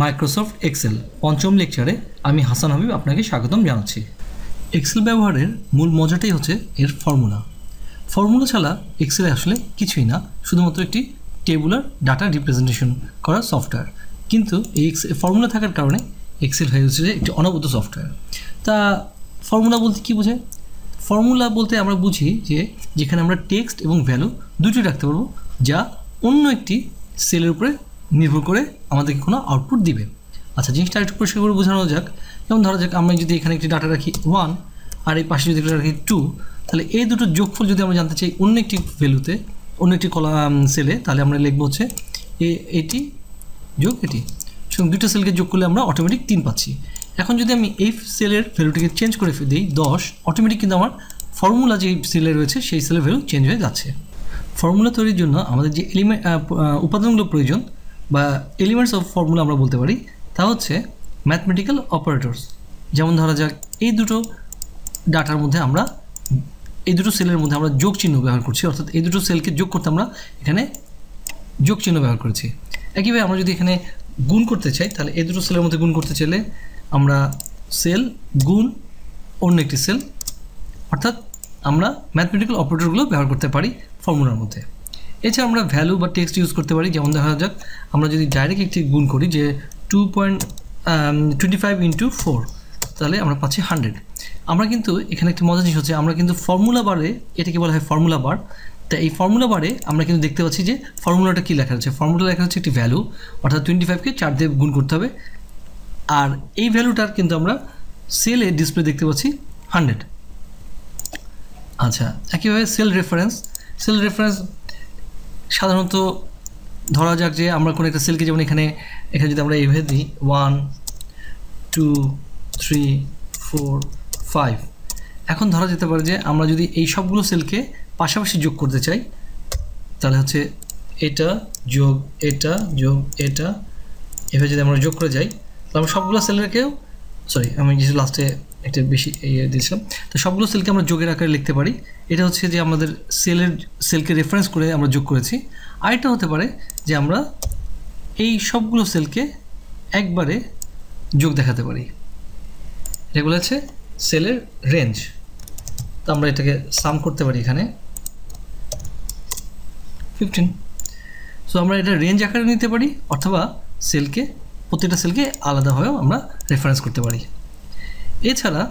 Microsoft Excel পঞ্চম লেকচারে আমি হাসান হাবিব আপনাকে স্বাগতম জানাচ্ছি। এক্সেল ব্যবহারের মূল মজাটাই হচ্ছে এর ফর্মুলা ফর্মুলা ছাড়া এক্সেলে আসলে কিছুই না, শুধুমাত্র একটি টেবুলার ডাটা রিপ্রেজেন্টেশন করা সফটওয়্যার কিন্তু এই ফর্মুলা থাকার কারণে এক্সেল হয়ে হচ্ছে একটি অনবদ্য সফটওয়্যার তা ফর্মুলা বলতে কী বোঝায়? ফর্মুলা বলতে আমরা বুঝি যে যেখানে আমরা টেক্সট এবং ভ্যালু দুটোই রাখতে পারব, যা অন্য একটি সেলের উপরে নির্ভর করে আমাদেরকে কোনো আউটপুট দিবে। আচ্ছা জিনিসটা একটু পরিষ্কার করে বোঝানো যাক। যেমন ধরা যাক আমরা যদি এখানে একটি ডাটা রাখি ওয়ান আর এই পাশে যদি একটা রাখি টু তাহলে এই দুটো যোগফল যদি আমরা জানতে চাই অন্য একটি ভ্যালুতে অন্য একটি কলা সেলে তাহলে আমরা লিখব হচ্ছে এ এটি যোগ এটি সুতরাং দুটো সেলকে যোগ করলে আমরা অটোমেটিক তিন পাচ্ছি। এখন যদি আমি এই সেলের ভ্যালুটিকে চেঞ্জ করে দিই দশ অটোমেটিক কিন্তু আমার ফর্মুলা যে সেলে রয়েছে, সেই সেলের ভ্যালু চেঞ্জ হয়ে যাচ্ছে। ফর্মুলা তৈরির জন্য আমাদের যে এলিমেন্ট উপাদানগুলো প্রয়োজন বা এলিমেন্টস অফ ফর্মুলা আমরা বলতে পারি, তা হচ্ছে ম্যাথমেটিক্যাল অপারেটরস যেমন ধরা যাক, এই দুটো ডাটার মধ্যে আমরা, এই দুটো সেলের মধ্যে আমরা যোগ চিহ্ন ব্যবহার করছি, অর্থাৎ এই দুটো সেলকে যোগ করতে আমরা এখানে যোগ চিহ্ন ব্যবহার করেছি। একইভাবে আমরা যদি এখানে গুণ করতে চাই, তাহলে এই দুটো সেলের মধ্যে গুণ করতে চাইলে আমরা সেল গুণ অন্য একটি সেল অর্থাৎ আমরা ম্যাথমেটিক্যাল অপারেটরগুলো ব্যবহার করতে পারি ফর্মুলার মধ্যে। এছাড়া আমরা ভ্যালু বা টেক্সট ইউজ করতে পারি, যেমন দেখা যাক, আমরা যদি ডাইরেক্ট একটি গুণ করি যে two point twenty five into four তাহলে আমরা পাচ্ছি হান্ড্রেড আমরা কিন্তু এখানে একটি মজা জিনিস হচ্ছে, আমরা কিন্তু ফর্মুলা বারে এটাকে বলা হয় ফর্মুলা বার তা এই ফর্মুলা বারে আমরা কিন্তু দেখতে পাচ্ছি যে ফর্মুলাটা কী লেখা আছে ফর্মুলা লেখা হচ্ছে একটি ভ্যালু অর্থাৎ টোয়েন্টি ফাইভকে চার দিয়ে গুণ করতে হবে, আর এই ভ্যালুটার কিন্তু আমরা সেলে ডিসপ্লে দেখতে পাচ্ছি হান্ড্রেড আচ্ছা একইভাবে সেল রেফারেন্স সেল রেফারেন্স সাধারণত ধরা যাক যে আমরা কোনো একটা সেলকে যেমন এখানে এখানে যদি আমরা এইভাবে দিই one two three four five এখন ধরা যেতে পারে যে আমরা যদি এই সবগুলো সেলকে পাশাপাশি যোগ করতে চাই, তাহলে হচ্ছে এটা যোগ এটা যোগ এটা, এভাবে যদি আমরা যোগ করে যাই, তাহলে আমরা সবগুলো সেলকেও সরি আমি যেহেতু লাস্টে একটা বেশি ইয়ে দিয়েছিলাম। তো সবগুলো সেলকে আমরা যোগের আকারে লিখতে পারি। এটা হচ্ছে যে আমাদের সেলের সেলকে রেফারেন্স করে আমরা যোগ করেছি। আরেকটা হতে পারে যে আমরা এই সবগুলো সেলকে একবারে যোগ দেখাতে পারি। এগুলো আছে সেলের রেঞ্জ তো আমরা এটাকে সাম করতে পারি এখানে। ফিফটিন সো আমরা এটা রেঞ্জ আকারে নিতে পারি, অথবা সেলকে প্রতিটা সেলকে আলাদাভাবেও আমরা রেফারেন্স করতে পারি। এছাড়া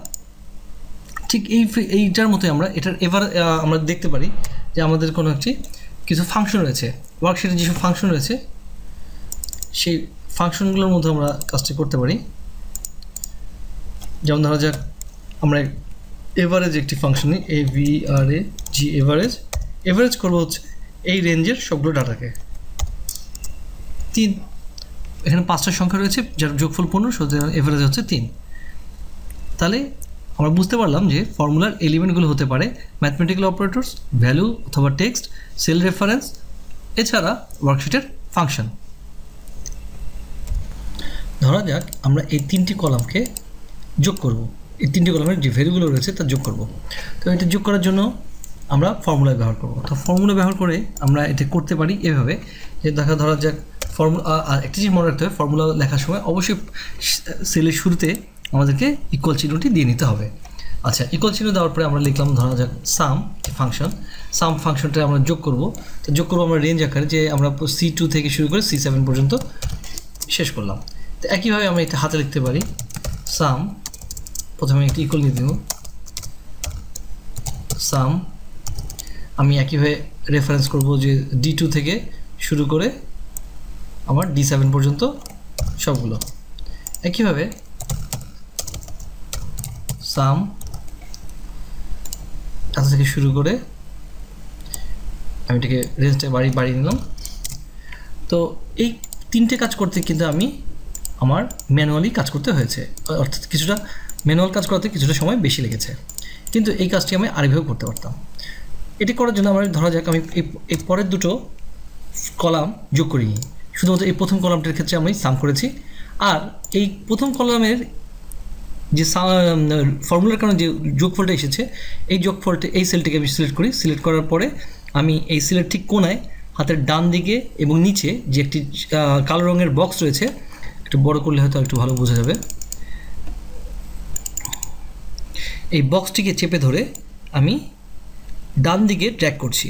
ঠিক এই এইটার মতোই আমরা, এটার এবার আমরা দেখতে পারি যে আমাদের কোনো একটি কিছু ফাংশন রয়েছে। ওয়ার্কশিটের যেসব ফাংশন রয়েছে, সেই ফাংশনগুলোর মধ্যে আমরা কাজটি করতে পারি। যেমন ধরা যাক, আমরা এভারেজ একটি ফাংশন নিই A V R A G average average করব হচ্ছে এই রেঞ্জের সবগুলো ডাটাকে। তিন, এখানে পাঁচটা সংখ্যা রয়েছে, যার যোগফল পনেরো, সুতরাং এভারেজ হচ্ছে তিন। তাহলে আমরা বুঝতে পারলাম যে ফর্মুলার এলিমেন্টগুলো হতে পারে ম্যাথমেটিক্যাল অপারেটরস ভ্যালু অথবা টেক্সট সেল রেফারেন্স এছাড়া ওয়ার্কশিটের ফাংশন ধরা যাক, আমরা এই তিনটি কলামকে যোগ করব। এই তিনটি কলামের যে ভ্যালুগুলো রয়েছে তা যোগ করব। তো এটা যোগ করার জন্য আমরা ফর্মুলা ব্যবহার করব। তো ফর্মুলা ব্যবহার করে আমরা এটা করতে পারি এভাবে যে দেখা ধরা যাক ফর্মুলা একটি জিনিস মনে রাখতে হবে ফর্মুলা লেখার সময় অবশ্যই সেলের শুরুতে আমাদেরকে ইকুয়াল চিহ্নটি দিয়ে নিতে হবে। আচ্ছা ইকুয়াল চিহ্ন দেওয়ার পরে আমরা লিখলাম, ধরা যাক সাম ফাংশন সাম ফাংশনটা আমরা যোগ করব। তো যোগ করব আমরা রেঞ্জ আকারে, যে আমরা সি টু থেকে শুরু করে সি সেভেন পর্যন্ত শেষ করলাম। তো একইভাবে আমরা এটা হাতে লিখতে পারি। সাম প্রথমে একটি ইকুয়াল নিয়ে দেব সাম আমি একইভাবে রেফারেন্স করব যে ডি টু থেকে শুরু করে আমার ডি সেভেন পর্যন্ত সবগুলো। একইভাবে সাম এত থেকে শুরু করে আমি এটাকে রেঞ্জটা বাড়ি বাড়িয়ে নিলাম। তো এই তিনটে কাজ করতে কিন্তু আমি আমার ম্যানুয়ালি কাজ করতে হয়েছে। অর্থাৎ কিছুটা ম্যানুয়াল কাজ করাতে কিছুটা সময় বেশি লেগেছে। কিন্তু এই কাজটি আমি আরেকভাবে করতে পারতাম। এটি করার জন্য আমার ধরা যাক, আমি এই পরের দুটো কলাম যোগ করিনি। শুধুমাত্র এই প্রথম কলামটির ক্ষেত্রে আমি সাম করেছি। আর এই প্রথম কলামের যে ফর্মুলার কারণে যে যোগফলটা এসেছে, এই যোগফলটা, এই সেলটিকে আমি সিলেক্ট করি। সিলেক্ট করার পরে আমি এই সেলের ঠিক কোনায় হাতের ডান দিকে এবং নিচে যে একটি কালো রঙের বক্স রয়েছে, একটু বড় করলে হয়তো একটু ভালো বোঝা যাবে। এই বক্সটিকে চেপে ধরে আমি ডান দিকে ট্র্যাক করছি।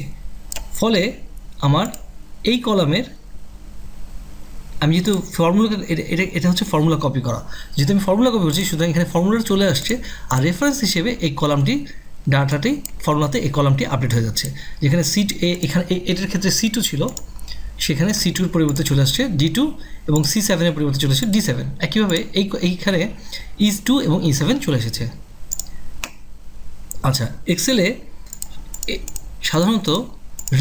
ফলে আমার এই কলামের আমি যেহেতু ফর্মুলা এটা এটা হচ্ছে ফর্মুলা কপি করা। যেহেতু আমি ফর্মুলা কপি করছি, সুতরাং এখানে ফর্মুলাটা চলে আসছে আর রেফারেন্স হিসেবে এই কলামটি ডাটাটি ফর্মুলাতে এই কলামটি আপডেট হয়ে যাচ্ছে। যেখানে সিট এ এখানে এটার ক্ষেত্রে সি টু ছিল, সেখানে সি টুর পরিবর্তে চলে আসছে ডি টু এবং সি সেভেনের পরিবর্তে চলে আসছে ডি সেভেন একইভাবে এই এইখানে ইজ টু এবং ই সেভেন চলে এসেছে। আচ্ছা এক্সেলে সাধারণত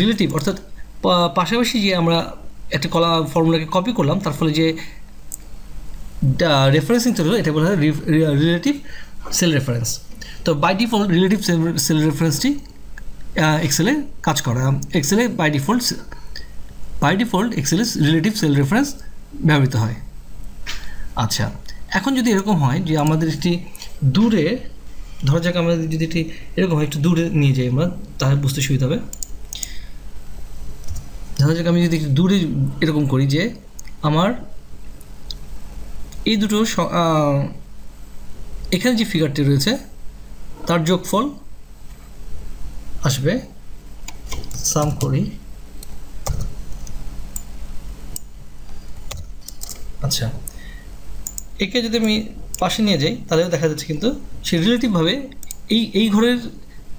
রিলেটিভ অর্থাৎ পাশাপাশি যে আমরা একটা কলা ফর্মুলাকে কপি করলাম, তার ফলে যে রেফারেন্সিং তৈরি হলো এটা বলা হয় রিলেটিভ সেল রেফারেন্স তো বাই ডিফল্ট রিলেটিভ সেল রেফারেন্সটি এক্সেলে কাজ করে। এক্সেলে বাই ডিফল্ট বাই ডিফল্ট এক্সেলে রিলেটিভ সেল রেফারেন্স ব্যবহৃত হয়। আচ্ছা এখন যদি এরকম হয় যে আমাদের একটি দূরে, ধরা যাক আমরা যদি একটি এরকম হয়, একটু দূরে নিয়ে যাই আমরা, তাহলে বুঝতে সুবিধা হবে। ধরা যাক আমি যদি একটু দূরে এরকম করি যে আমার এই দুটো এখানে যে ফিগারটি রয়েছে, তার যোগফল আসবে সাম করি। আচ্ছা একে যদি আমি পাশে নিয়ে যাই তাহলে দেখা যাচ্ছে কিন্তু সে রিলেটিভভাবে এই এই ঘরের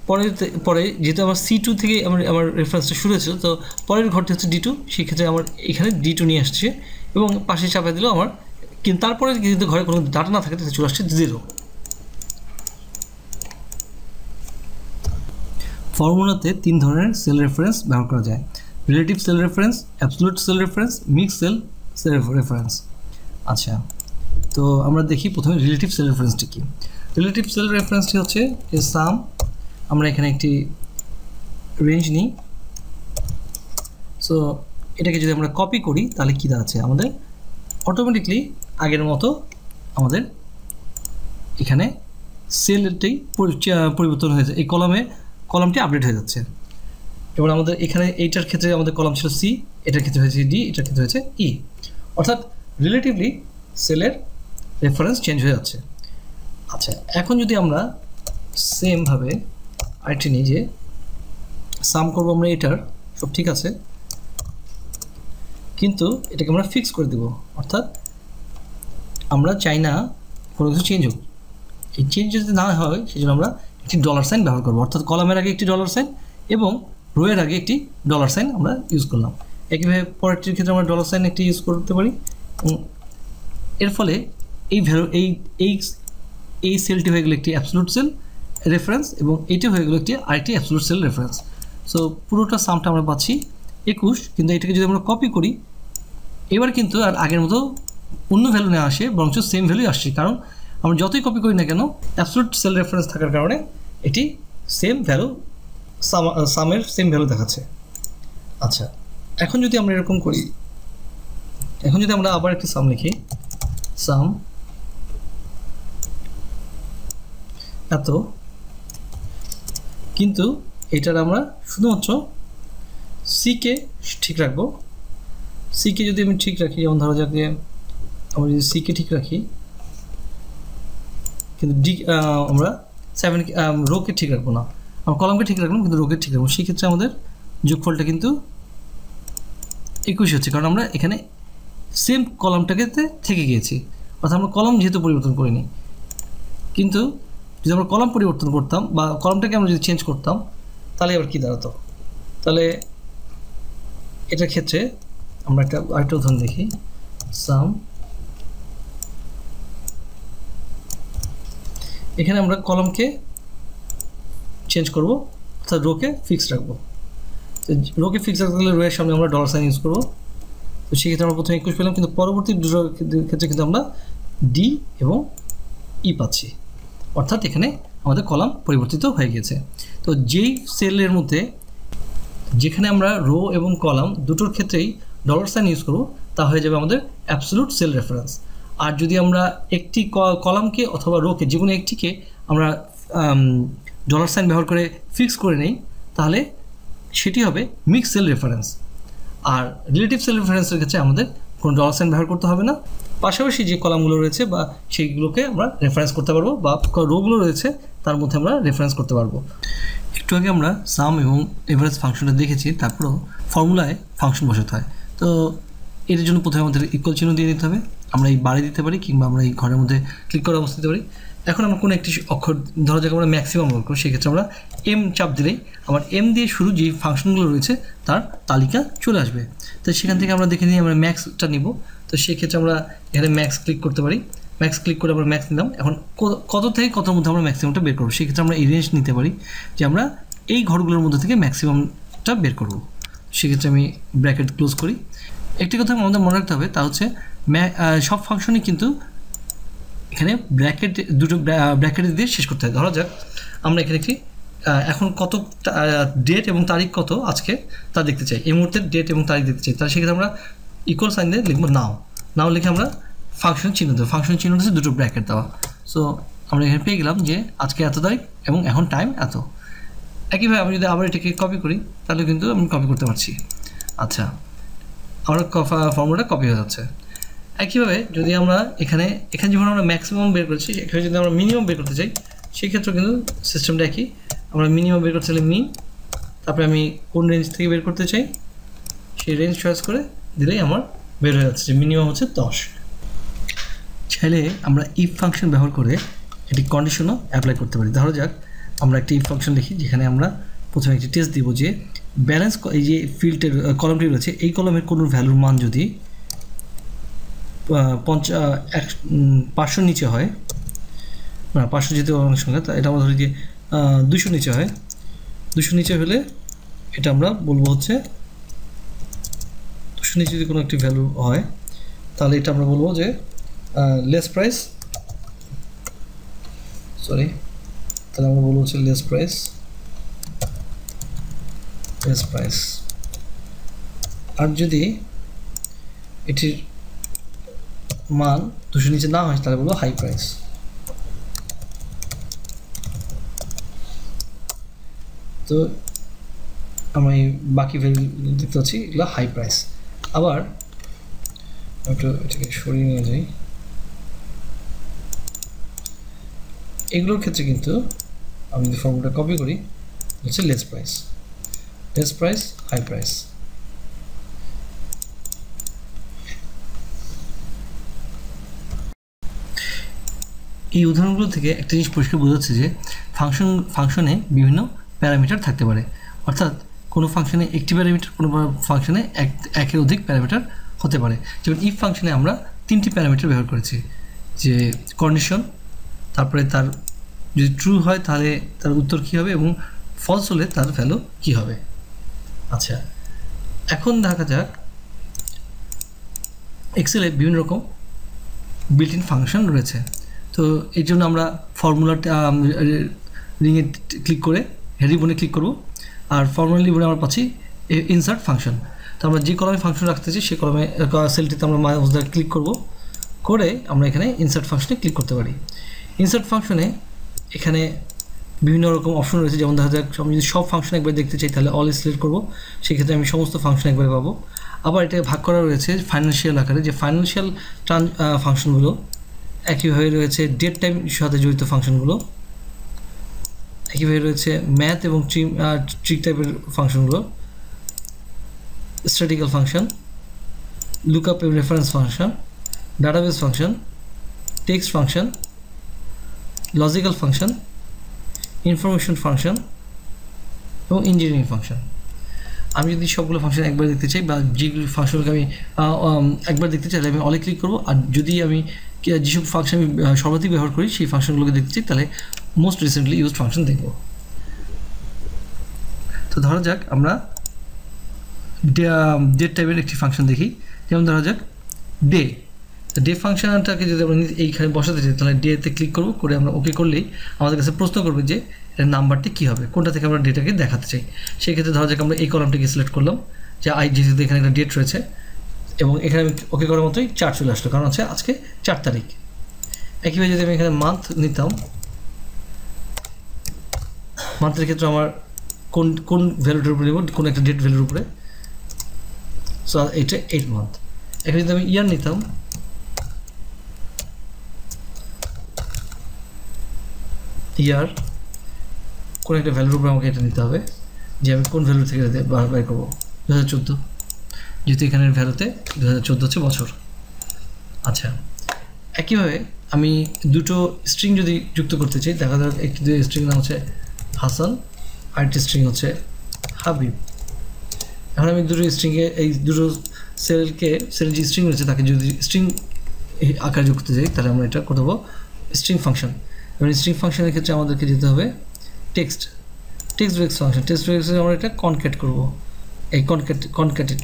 পরের পরে যেহেতু আমার সি টু থেকে আমার আমার রেফারেন্সটা শুরু হয়েছিল তো পরের ঘরটি হচ্ছে ডি টু সেক্ষেত্রে আমার এখানে ডি টু নিয়ে আসছে, এবং পাশে চাপা দিলেও আমার, কিন্তু তারপরে যদি ঘরে কোনো ডাটা না থাকে তাহলে চলে আসছে জিরো ফর্মুলাতে তিন ধরনের সেল রেফারেন্স ব্যবহার করা যায় relative cell reference absolute cell reference mix cell cell reference আচ্ছা তো আমরা দেখি প্রথমে রিলেটিভ সেল রেফারেন্সটি কী। রিলেটিভ সেল রেফারেন্সটি হচ্ছে এ সাম আমরা এখানে একটি রেঞ্জ নিই। সো এটাকে যদি আমরা কপি করি, তাহলে কী দাঁড়াচ্ছে আমাদের? অটোমেটিকলি আগের মতো আমাদের এখানে সেলটি পরিবর্তন হয়েছে। এই কলমে, কলমটি আপডেট হয়ে যাচ্ছে। এবার আমাদের এখানে এইটার ক্ষেত্রে আমাদের কলম ছিল সি এটার ক্ষেত্রে হয়েছে ডি এটার ক্ষেত্রে হয়েছে ই অর্থাৎ রিলেটিভলি সেলের রেফারেন্স চেঞ্জ হয়ে যাচ্ছে। আচ্ছা এখন যদি আমরা সেমভাবে আরেকটি নিই যে সাম করব আমরা এটার, সব ঠিক আছে? কিন্তু এটাকে আমরা ফিক্স করে দেব, অর্থাৎ আমরা চাই না কোনো কিছু চেঞ্জ হোক। এই চেঞ্জ যদি না হয় সেই জন্য আমরা একটি ডলার সাইন ব্যবহার করব, অর্থাৎ কলামের আগে একটি ডলার সাইন এবং রোয়ের আগে একটি ডলার সাইন আমরা ইউজ করলাম। একইভাবে পরেরটির ক্ষেত্রে আমরা ডলার সাইন একটি ইউজ করতে পারি এর ফলে এই ভ্যালু এই এই এই সেলটি হয়ে গেলো একটি অ্যাবসলুট সেল রেফারেন্স এবং এইটি হয়ে গেলো একটি আরেকটি অ্যাবসলুট সেল রেফারেন্স সো পুরোটা সামটা আমরা পাচ্ছি একুশ, কিন্তু এটাকে যদি আমরা কপি করি, এবার কিন্তু আর আগের মতো অন্য ভ্যালু না আসে, বরঞ্চ সেম ভ্যালু আসছে। কারণ আমরা যতই কপি করি না কেন অ্যাবসলুট সেল রেফারেন্স থাকার কারণে এটি সেম ভ্যালু সামের সেম ভ্যালু দেখাচ্ছে। আচ্ছা এখন যদি আমরা এরকম করি, এখন যদি আমরা আবার একটি সাম লিখি সাম এত কিন্তু এটার আমরা শুধুমাত্র সিকে ঠিক রাখব। সিকে যদি আমি ঠিক রাখি, যেমন ধরো যাক যে আমরা যদি সিকে ঠিক রাখি, কিন্তু ডি আমরা সেভেন রোকে ঠিক রাখব না। আমরা কলমকে ঠিক রাখলাম, কিন্তু রোকে ঠিক রাখব। সেক্ষেত্রে আমাদের যোগফলটা কিন্তু একুশ হচ্ছে, কারণ আমরা এখানে সেম কলমটাকে থেকে গিয়েছি। অর্থাৎ আমরা কলম যেহেতু পরিবর্তন করিনি, কিন্তু যদি আমরা কলম পরিবর্তন করতাম বা কলমটাকে আমরা যদি চেঞ্জ করতাম, তাহলে এবার কী দাঁড়াতো? তাহলে এটার ক্ষেত্রে আমরা একটা আরেকটা উদাহরণ দেখি। সাম এখানে আমরা কলমকে চেঞ্জ করব, অর্থাৎ রোকে ফিক্স রাখব। রোকে ফিক্স রাখতে গেলে রোয়ের সামনে আমরা ডলার সাইন ইউজ করব। তো সেক্ষেত্রে আমরা প্রথমে একুশ পেলাম, কিন্তু পরবর্তী দুটো ক্ষেত্রে কিন্তু আমরা ডি এবং ই পাচ্ছি। অর্থাৎ এখানে আমাদের কলাম পরিবর্তিত হয়ে গেছে তো যেই সেলের মধ্যে যেখানে আমরা রো এবং কলাম দুটোর ক্ষেত্রেই ডলার সাইন ইউজ করব, তা হয়ে যাবে আমাদের অ্যাবসলুট সেল রেফারেন্স। আর যদি আমরা একটি কলামকে অথবা রোকে যে কোনো একটিকে আমরা ডলার সাইন ব্যবহার করে ফিক্স করে নেই, তাহলে সেটি হবে মিক্স সেল রেফারেন্স। আর রিলেটিভ সেল রেফারেন্সের ক্ষেত্রে আমাদের কোনো ডলার সাইন ব্যবহার করতে হবে না। পাশাপাশি যে কলামগুলো রয়েছে বা সেইগুলোকে আমরা রেফারেন্স করতে পারব বা রোগুলো রয়েছে, তার মধ্যে আমরা রেফারেন্স করতে পারব। একটু আগে আমরা সাম এবং এভারেজ ফাংশনটা দেখেছি, তারপরেও ফর্মুলায় ফাংশন বসাতে হয়। তো এটার জন্য প্রথমে আমাদের ইকুয়াল চিহ্ন দিয়ে দিতে হবে। আমরা এই বাড়ি দিতে পারি কিংবা আমরা এই ঘরের মধ্যে ক্লিক করে অবস্থা দিতে পারি। এখন আমরা কোনো একটি অক্ষর, ধরা যাক আমরা ম্যাক্সিমাম করব সেক্ষেত্রে আমরা এম চাপ দিলেই আমার এম দিয়ে শুরু যে ফাংশনগুলো রয়েছে, তার তালিকা চলে আসবে। তো সেখান থেকে আমরা দেখে নিই আমরা ম্যাক্সটা নিব। তো সেক্ষেত্রে আমরা এখানে ম্যাক্স ক্লিক করতে পারি। ম্যাক্স ক্লিক করে আমরা ম্যাক্স নিলাম। এখন কত থেকে কতর মধ্যে আমরা ম্যাক্সিমামটা বের করব? সেক্ষেত্রে আমরা এই রেঞ্জ নিতে পারি যে আমরা এই ঘরগুলোর মধ্যে থেকে ম্যাক্সিমামটা বের করব। সেক্ষেত্রে আমি ব্র্যাকেট ক্লোজ করি। একটি কথা আমাদের মনে রাখতে হবে, তা হচ্ছে সব ফাংশনই কিন্তু এখানে ব্র্যাকেট দুটো ব্র্যাকেট দিয়ে শেষ করতে হয়। ধরা যাক, আমরা এখানে কি এখন কত ডেট এবং তারিখ কত আজকে তা দেখতে চাই। এই মুহূর্তে ডেট এবং তারিখ দেখতে চাই। তাহলে সেক্ষেত্রে আমরা ইকুয়াল সাইন দিয়ে লিখব নাও নাও লিখে আমরা ফাংশন চিহ্ন দেবো। ফাংশন চিহ্ন হচ্ছে দুটো ব্র্যাকেট দেওয়া। সো আমরা এখানে পেয়ে গেলাম যে আজকে এত তারিখ এবং এখন টাইম এত। একইভাবে আমি যদি আবার এটাকে কপি করি, তাহলে কিন্তু আমি কপি করতে পারছি। আচ্ছা আমার ফর্মুলাটা কপি হয়ে যাচ্ছে। একইভাবে যদি আমরা এখানে এখানে যখন আমরা ম্যাক্সিমাম বের করছি, এখানে যদি আমরা মিনিমাম বের করতে চাই, সেক্ষেত্রে কিন্তু সিস্টেমটা একই। আমরা মিনিমাম বের করতে চাইলে মিন তারপরে আমি কোন রেঞ্জ থেকে বের করতে চাই, সেই রেঞ্জ চয়েস করে দিলেই আমার বের হয়ে যাচ্ছে মিনিমাম হচ্ছে দশ। চাইলে আমরা ইফ ফাংশন ব্যবহার করে একটি কন্ডিশনও অ্যাপ্লাই করতে পারি। ধরো যাক, আমরা একটি ইফ ফাংশন লিখি, যেখানে আমরা প্রথমে একটি টেস্ট দিব যে ব্যালেন্স এই যে ফিল্ডের কলমটি রয়েছে, এই কলমের কোনো ভ্যালুর মান যদি পঞ্চা এক পাঁচশোর নিচে হয়, না, পাঁচশো যেতে অনেক সংখ্যা, তা এটা আমরা ধরি যে দুশো নিচে হয়। দুশো নিচে হলে এটা আমরা বলব হচ্ছে নিচে যদি কোনো একটি ভ্যালু হয়, তাহলে এটা আমরা বলব যে লেস প্রাইস সরি তাহলে আমরা বলব হচ্ছে লেস প্রাইস লেস প্রাইস আর যদি এটির মান দুশো নিচে না হয়, তাহলে বলব হাই প্রাইস তো আমরা এই বাকি ভ্যালু দেখতে পাচ্ছি, এগুলো হাই প্রাইস আবার একটু এটাকে সরিয়ে নিয়ে যাই। এগুলোর ক্ষেত্রে কিন্তু আমি যদি ফর্মুলাটা কপি করি হচ্ছে less price less price high price এই উদাহরণগুলো থেকে একটা জিনিস পরিষ্কার বোঝা যাচ্ছে যে ফাংশন ফাংশনে বিভিন্ন প্যারামিটার থাকতে পারে। অর্থাৎ কোনো ফাংশনে একটি প্যারামিটার কোনো ফাংশনে এক, একের অধিক প্যারামিটার হতে পারে। যেমন ইফ ফাংশনে আমরা তিনটি প্যারামিটার ব্যবহার করেছি। যে কন্ডিশন তারপরে তার যদি ট্রু হয় তাহলে তার উত্তর কী হবে এবং ফলস হলে তার ভ্যালু কী হবে? আচ্ছা এখন দেখা যাক এক্সেলে বিভিন্ন রকম বিল্ট ইন ফাংশন রয়েছে। তো এই জন্য আমরা ফর্মুলাটা রিংয়ে ক্লিক করে রিবনে ক্লিক করব। আর ফর্মুলা রিবনে আমরা পাচ্ছি ইনসার্ট ফাংশন তো আমরা যে কলমে ফাংশন রাখতে চাই সেই কলমে সেলটিতে আমরা মাউস দ্বারা ক্লিক করব। করে আমরা এখানে ইনসার্ট ফাংশনে ক্লিক করতে পারি। ইনসার্ট ফাংশনে এখানে বিভিন্ন রকম অপশন রয়েছে, যেমন দেখা যাক, আমি যদি সব ফাংশন একবার দেখতে চাই, তাহলে অল সিলেক্ট করব। সেক্ষেত্রে আমি সমস্ত ফাংশন একবারে পাবো। আবার এটাকে ভাগ করা রয়েছে ফাইন্যান্সিয়াল আকারে। যে ফাইন্যান্সিয়াল ট্রান ফাংশনগুলো একইভাবে রয়েছে ডেট টাইম সাথে জড়িত ফাংশনগুলো একইভাবে রয়েছে ম্যাথ এবং ট্রিম ট্রিক টাইপের ফাংশনগুলো। স্ট্যাটিক্যাল ফাংশন লুকআপ এবং reference function database function text function logical function information function এবং ইঞ্জিনিয়ারিং ফাংশন আমি যদি সবগুলো ফাংশন একবার দেখতে চাই বা যেগুলো ফাংশনকে আমি একবার দেখতে চাই, তাহলে আমি অলে ক্লিক করব। আর যদি আমি যেসব ফাংশন আমি সর্বাধিক ব্যবহার করি, সেই ফাংশনগুলোকে দেখতে চাই, তাহলে মোস্ট রিসেন্টলি ইউজ ফাংশন দেখব। তো ধরা যাক আমরা ডেট টাইপের একটি ফাংশন দেখি। যেমন ধরা যাক ডে ডে ফাংশনটাকে যদি আমরা এইখানে বসাতে চাই, তাহলে ডেতে ক্লিক করব, করে আমরা ওকে করলেই আমাদের কাছে প্রশ্ন করবে যে এর নাম্বারটি কী হবে, কোনটা থেকে আমরা ডেটাকে দেখাতে চাই। সেক্ষেত্রে ধরা যাক আমরা এই কলামটিকে সিলেক্ট করলাম, যে আই যেহেতু এখানে একটা ডেট রয়েছে, এবং এখানে ওকে করার মতোই চার চলে আসলো, কারণ হচ্ছে আজকে চার তারিখ। একইভাবে যদি আমি এখানে মান্থ নিতাম মান্থের ক্ষেত্রে আমার কোন কোন ভ্যালুটার উপরে নেব, কোন একটা ডেট ভ্যালুর উপরে? সো এইটা এইট মান্থ এখন যদি আমি ইয়ার নিতাম ইয়ার কোন একটা ভ্যালুর উপরে আমাকে এটা নিতে হবে, যে আমি কোন ভ্যালু থেকে বার বাই করব? দু হাজার চোদ্দ। যেহেতু এখানের ভ্যালুতে দু হাজার চোদ্দ হচ্ছে বছর। আচ্ছা একইভাবে আমি দুটো স্ট্রিং যদি যুক্ত করতে চাই, দেখা যাক একটি স্ট্রিং নাম হচ্ছে হাসান, আরেকটি স্ট্রিং হচ্ছে হাবিব। এখন আমি দুটো স্ট্রিংয়ে এই দুটো সেলকে সেল যে স্ট্রিং রয়েছে তাকে যদি স্ট্রিং আকার যুক্ত করতে চাই তাহলে আমরা এটা করব স্ট্রিং ফাংশন এবার স্ট্রিং ফাংশনের ক্ষেত্রে আমাদেরকে যেতে হবে টেক্সট টেক্সট ব্রেক্স ফাংশন টেক্সট ব্রেক্সে আমরা এটা কনক্যাট করব। এই কনক্যাট কনক্যাটেড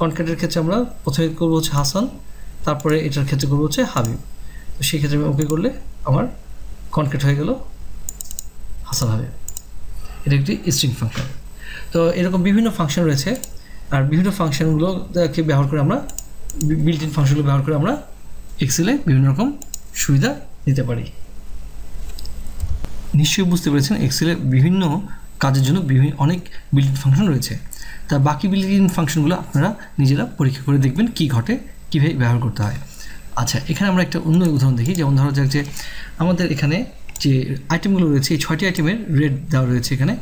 কনক্যাটের ক্ষেত্রে আমরা প্রথমে করব হচ্ছে হাসান, তারপরে এটার ক্ষেত্রে করব হচ্ছে হাবিব। তো সেই ক্ষেত্রে আমি ওকে করলে আমার কনক্যাট হয়ে গেল। হাসান হাবিব। এটা একটি স্ট্রিং ফাংশন তো এরকম বিভিন্ন ফাংশন রয়েছে। আর বিভিন্ন ফাংশনগুলোকে ব্যবহার করে আমরা বিল্ট ইন ফাংশনগুলো ব্যবহার করে আমরা এক্সেলে বিভিন্ন রকম সুবিধা নিতে পারি। নিশ্চয়ই বুঝতে পেরেছেন এক্সেলে বিভিন্ন কাজের জন্য বিভিন্ন, অনেক বিল্ট ইন ফাংশন রয়েছে। তা বাকি বিল্ট ইন ফাংশনগুলো আপনারা নিজেরা পরীক্ষা করে দেখবেন কি ঘটে, কীভাবে ব্যবহার করতে হয়। আচ্ছা এখানে আমরা একটা অন্য উদাহরণ দেখি। যেমন ধরা যাক যে আমাদের এখানে যে আইটেমগুলো রয়েছে, এই ছয়টি আইটেমের রেট দেওয়া রয়েছে এখানে।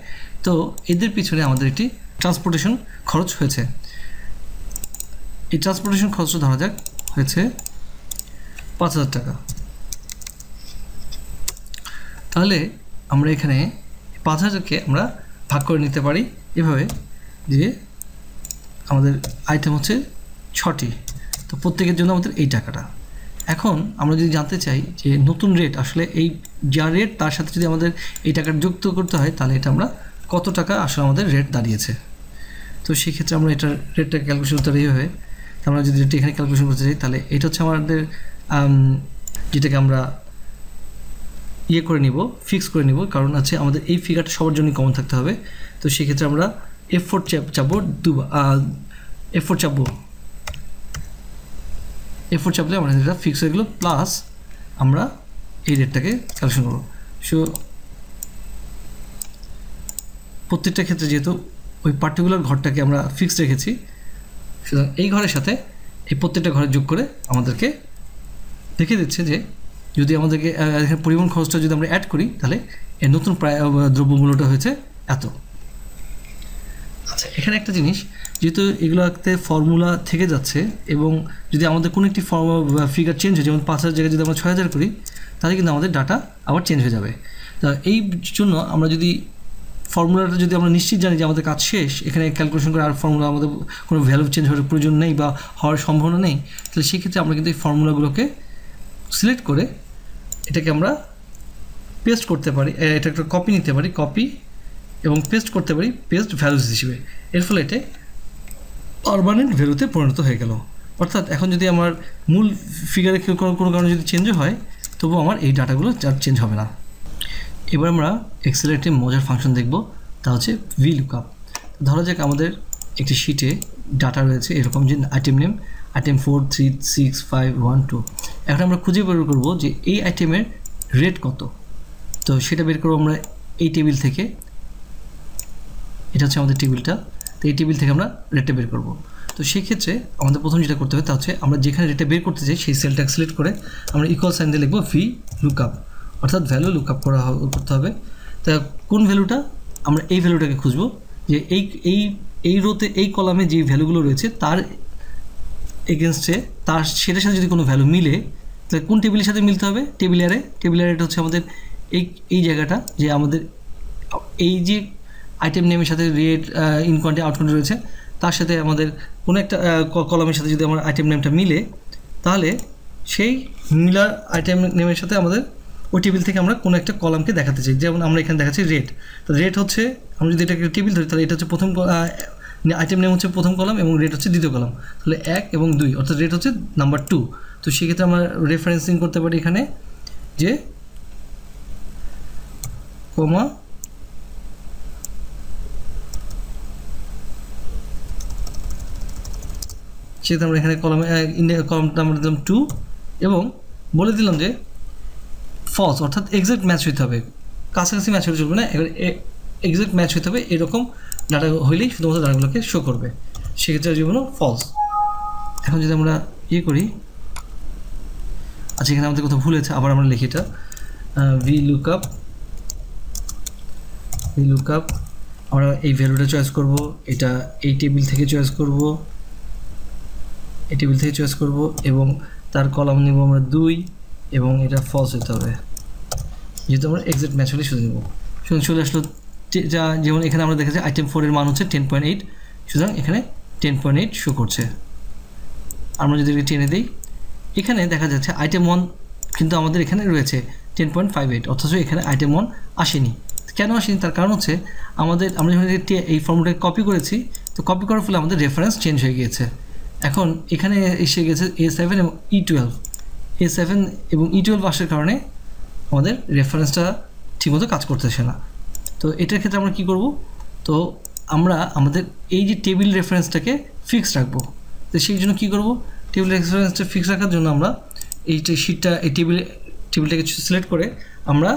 তো এদের পিছনে আমাদের একটি ট্রান্সপোর্টেশন খরচ হয়েছে। এই ট্রান্সপোর্টেশন খরচটা ধরা যাক, হয়েছে পাঁচ হাজার টাকা। তাহলে আমরা এখানে পাঁচ হাজারকে আমরা ভাগ করে নিতে পারি এভাবে যে আমাদের আইটেম হচ্ছে ছটি। তো প্রত্যেকের জন্য আমাদের এই টাকাটা। এখন আমরা যদি জানতে চাই যে নতুন রেট আসলে এই যা রেট তার সাথে যদি আমাদের এই টাকাটা যুক্ত করতে হয়, তাহলে এটা আমরা কত টাকা আসলে আমাদের রেট দাঁড়িয়েছে। তো সেক্ষেত্রে আমরা এটার রেটটা ক্যালকুলেশন করতে এইভাবে আমরা যদি রেটটা এখানে ক্যালকুলেশন করতে চাই তাহলে এটা হচ্ছে আমাদের যেটাকে আমরা ইয়ে করে নিব ফিক্স করে নিব, কারণ আছে আমাদের এই ফিগারটা সবার জন্যই কমন থাকতে হবে। তো সেক্ষেত্রে আমরা এফ ফোর চাপ চাপবো দুবার এফ ফোর চাপবো। এফ ফোর চাপলে আমাদের এটা ফিক্স হয়ে গেলো প্লাস আমরা এই রেটটাকে ক্যালকুলেশন করব। সো প্রত্যেকটা ক্ষেত্রে যেহেতু ওই পার্টিকুলার ঘরটাকে আমরা ফিক্সড রেখেছি, সুতরাং এই ঘরের সাথে এই প্রত্যেকটা ঘরে যোগ করে আমাদেরকে দেখে দিচ্ছে যে যদি আমাদেরকে এখানে পরিবহন খরচটা যদি আমরা অ্যাড করি, তাহলে এর নতুন প্রায় দ্রব্যমূল্যটা হয়েছে এত। আচ্ছা এখানে একটা জিনিস, যেহেতু এগুলোতে ফর্মুলা থেকে যাচ্ছে এবং যদি আমাদের কোনো একটি ফিগার চেঞ্জ হয়, যেমন পাঁচ হাজার জায়গায় যদি আমরা ছয় হাজার করি তাহলে কিন্তু আমাদের ডাটা আবার চেঞ্জ হয়ে যাবে। তা এই জন্য আমরা যদি ফর্মুলাটা যদি আমরা নিশ্চিত জানি যে আমাদের কাজ শেষ, এখানে ক্যালকুলেশন করে আর ফর্মুলা আমাদের কোনো ভ্যালু চেঞ্জ হওয়ার প্রয়োজন নেই বা হওয়ার সম্ভাবনা নেই, তাহলে সেক্ষেত্রে আমরা কিন্তু এই ফর্মুলাগুলোকে সিলেক্ট করে এটাকে আমরা পেস্ট করতে পারি এটা একটা কপি নিতে পারি কপি এবং পেস্ট করতে পারি পেস্ট ভ্যালুস হিসেবে। এর ফলে এটা পারমানেন্ট ভ্যালুতে পরিণত হয়ে গেল। অর্থাৎ এখন যদি আমার মূল ফিগারে কোনো কারণে যদি চেঞ্জও হয় তবু আমার এই ডাটাগুলো আর চেঞ্জ হবে না। এবার আমরা এক্সেলের একটি মজার ফাংশন দেখব, তা হচ্ছে ভি লুকআপ ধরা যাক আমাদের একটি শিটে ডাটা রয়েছে, এরকম যে item name item four three six five one two এখন আমরা খুঁজে বের করব যে এই আইটেমের রেট কত। তো সেটা বের করব আমরা এই টেবিল থেকে। এটা হচ্ছে আমাদের টেবিলটা তো এই টেবিল থেকে আমরা রেটটা বের করব। তো সেক্ষেত্রে আমাদের প্রথম যেটা করতে হবে তা হচ্ছে আমরা যেখানে রেটটা বের করতে চাই সেই সেলটা সিলেক্ট করে আমরা ইকুয়াল সাইন দিয়ে লিখব ভি লুকআপ অর্থাৎ ভ্যালু লুকআপ করা করতে হবে। তা কোন ভ্যালুটা আমরা এই ভ্যালুটাকে খুঁজবো যে এই এই এই রোতে এই কলামে যে ভ্যালুগুলো রয়েছে তার এগেনস্টে তার, সেটার সাথে যদি কোনো ভ্যালু মিলে, তাহলে কোন টেবিলের সাথে মিলতে হবে? টেবিল আরে টেবিল আরেটা হচ্ছে আমাদের এই এই জায়গাটা যে আমাদের এই যে আইটেম নেমের সাথে রেট ইনকোয়ান্টি আউটকোয়ান্টি রয়েছে তার সাথে আমাদের কোনো একটা কলমের সাথে যদি আমার আইটেম নেমটা মিলে, তাহলে সেই মিলার আইটেম নেমের সাথে আমাদের ওই টেবিল থেকে আমরা কোনো একটা কলামকে দেখাতে চাই। যেমন আমরা এখানে দেখাচ্ছি রেট তো রেট হচ্ছে, আমরা যদি এটাকে টেবিল ধরি, তাহলে এটা হচ্ছে প্রথম আইটেম নেম হচ্ছে প্রথম কলাম এবং রেট হচ্ছে দ্বিতীয় কলাম। তাহলে এক এবং দুই, অর্থাৎ রেট হচ্ছে নাম্বার টু তো সেক্ষেত্রে আমরা রেফারেন্সিং করতে পারি এখানে যে, কমা সেক্ষেত্রে আমরা এখানে কলমে কলমটা আমরা দিলাম টু এবং বলে দিলাম যে ফলস অর্থাৎ এক্সাক্ট ম্যাচ হইতে হবে। কাছাকাছি ম্যাচ হলে চলবে না, এবার এক্সাক্ট ম্যাচ হইতে হবে, এরকম ডাটা হইলেই শুধুমাত্র ডাটাগুলোকে শো করবে। সেক্ষেত্রে জীবনও ফলস এখন যদি আমরা ইয়ে করি আচ্ছা এখানে আমাদের কোথাও ভুল হয়েছে, আবার আমরা লিখি এটা। V look up V look up আমরা এই ভ্যালুটা চয়েস করব, এটা এই টেবিল থেকে চয়েস করব। এই টেবিল থেকে চয়েস করব এবং তার কলাম নেব আমরা দুই এবং এটা ফলস হতে হবে। যেহেতু আমরা এক্সাক্ট ম্যাচ হলে শুধু নেব। শুধু চলে আসলো যা যেমন এখানে আমরা দেখেছি আইটেম ফোরের মান হচ্ছে টেন পয়েন্ট এইট সুতরাং এখানে টেন পয়েন্ট এইট শো করছে। আমরা যদি টেনে দিই, এখানে দেখা যাচ্ছে আইটেম ওয়ান কিন্তু আমাদের এখানে রয়েছে টেন পয়েন্ট ফাইভ এইট অথচ এখানে আইটেম ওয়ান আসেনি। কেন আসেনি? তার কারণ হচ্ছে আমাদের, আমরা যখন এই ফর্মুলাটাকে কপি করেছি, তো কপি করার ফলে আমাদের রেফারেন্স চেঞ্জ হয়ে গিয়েছে। এখন এখানে এসে গেছে এ সেভেন এবং ই টুয়েলভ এ সেভেন এবং ই টুয়েলভ আসার কারণে আমাদের রেফারেন্সটা ঠিকমতো কাজ করতেছে না। তো এটার ক্ষেত্রে আমরা কী করব? তো আমরা আমাদের এই যে টেবিল রেফারেন্সটাকে ফিক্স রাখব। তো সেই জন্য কী করব? টেবিল রেফারেন্সটা ফিক্স রাখার জন্য আমরা এই শিটটা এই টেবিল টেবিলটাকে সিলেক্ট করে আমরা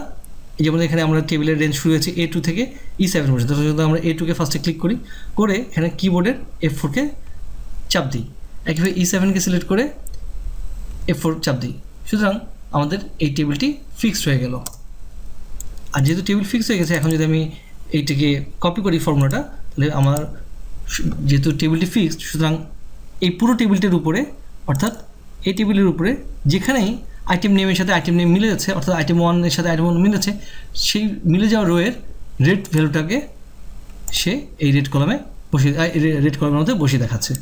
যেমন এখানে আমরা টেবিলের রেঞ্জ শুরু হয়েছে এ টু থেকে ই সেভেন পর্যন্ত। আমরা এ টুকে ফার্স্টে ক্লিক করি। করে এখানে কিবোর্ডের এফ ফোরকে চাপ দিই। একইভাবে ই সেভেনকে সিলেক্ট করে এফ ফোর চাপ দিই। সুতরাং আমাদের এই টেবিলটি ফিক্সড হয়ে গেল। আর যেহেতু টেবিল ফিক্স হয়ে গেছে, এখন যদি আমি এইটাকে কপি করি ফর্মুলাটা তাহলে আমার যেহেতু টেবিলটি ফিক্সড সুতরাং এই পুরো টেবিলটির উপরে, অর্থাৎ এই টেবিলের উপরে যেখানেই আইটেম নেমের সাথে আইটেম নেম মিলে যাচ্ছে, অর্থাৎ আইটেম ওয়ানের সাথে আইটেম ওয়ান মিলেছে সেই মিলে যাওয়া রোয়ের রেড ভ্যালুটাকে সে এই রেড কলামে বসে রেড কলামের মধ্যে বসিয়ে দেখাচ্ছে।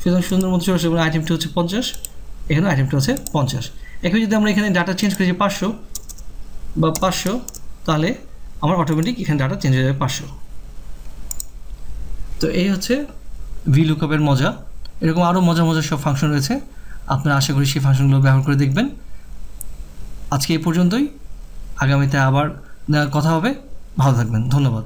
সুতরাং সুন্দর মতো এবং আইটেমটি হচ্ছে পঞ্চাশ। এখানে আইটেমটি হচ্ছে পঞ্চাশ। এখন যদি আমরা এখানে ডাটা চেঞ্জ করেছি পাঁচশো বা পাঁচশো, তাহলে আমার অটোমেটিক এখানে ডাটা চেঞ্জ হয়ে যাবে পাঁচশো। তো এই হচ্ছে ভি লুকআপের মজা। এরকম আরও মজা মজার সব ফাংশন রয়েছে। আপনারা আশা করি সেই ফাংশনগুলো ব্যবহার করে দেখবেন। আজকে এই পর্যন্তই। আগামীতে আবার কথা হবে। ভালো থাকবেন। ধন্যবাদ।